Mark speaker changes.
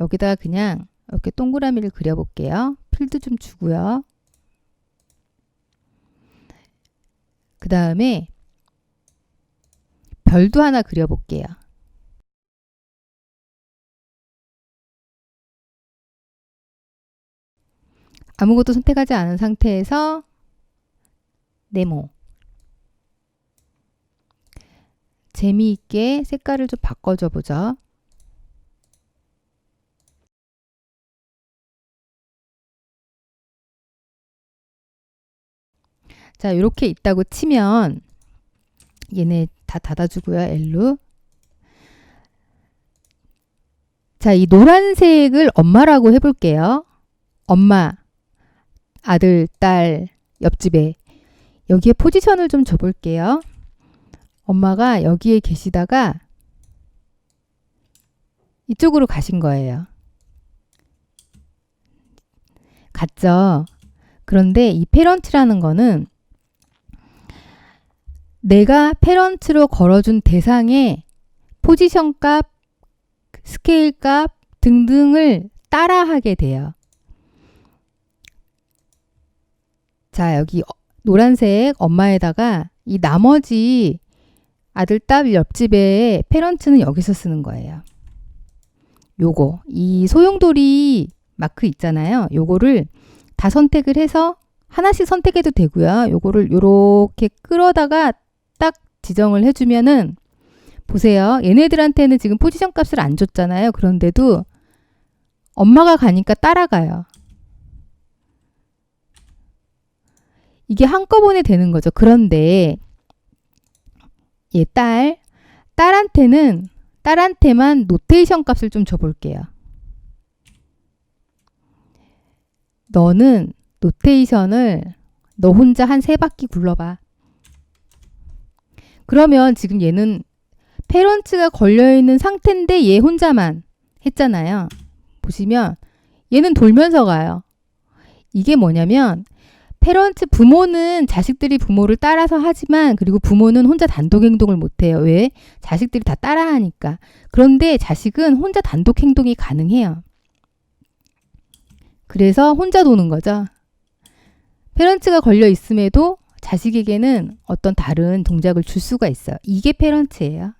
Speaker 1: 여기다가 그냥 이렇게 동그라미를 그려볼게요. 필드 좀 주고요. 그 다음에 별도 하나 그려볼게요. 아무것도 선택하지 않은 상태에서 네모 재미있게 색깔을 좀 바꿔줘 보죠. 자, 이렇게 있다고 치면 얘네 다 닫아주고요. L로. 자, 이 노란색을 엄마라고 해볼게요. 엄마, 아들, 딸, 옆집에 여기에 포지션을 좀 줘볼게요. 엄마가 여기에 계시다가 이쪽으로 가신 거예요. 갔죠. 그런데 이 페런트라는 거는 내가 페런트로 걸어준 대상의 포지션 값, 스케일 값 등등을 따라하게 돼요. 자, 여기 어- 노란색 엄마에다가 이 나머지 아들, 딸 옆집에 페런트는 여기서 쓰는 거예요. 요거, 이 소용돌이 마크 있잖아요. 요거를 다 선택을 해서 하나씩 선택해도 되고요. 요거를 요렇게 끌어다가 딱 지정을 해주면은 보세요. 얘네들한테는 지금 포지션 값을 안 줬잖아요. 그런데도 엄마가 가니까 따라가요. 이게 한꺼번에 되는 거죠. 그런데 얘 딸, 딸한테는 딸한테만 노테이션 값을 좀 줘볼게요. 너는 노테이션을 너 혼자 한 세 바퀴 굴러봐. 그러면 지금 얘는 페런츠가 걸려있는 상태인데 얘 혼자만 했잖아요. 보시면 얘는 돌면서 가요. 이게 뭐냐면 페런트 부모는 자식들이 부모를 따라서 하지만 그리고 부모는 혼자 단독 행동을 못 해요. 왜? 자식들이 다 따라하니까. 그런데 자식은 혼자 단독 행동이 가능해요. 그래서 혼자 도는 거죠. 페런트가 걸려 있음에도 자식에게는 어떤 다른 동작을 줄 수가 있어요. 이게 페런트예요.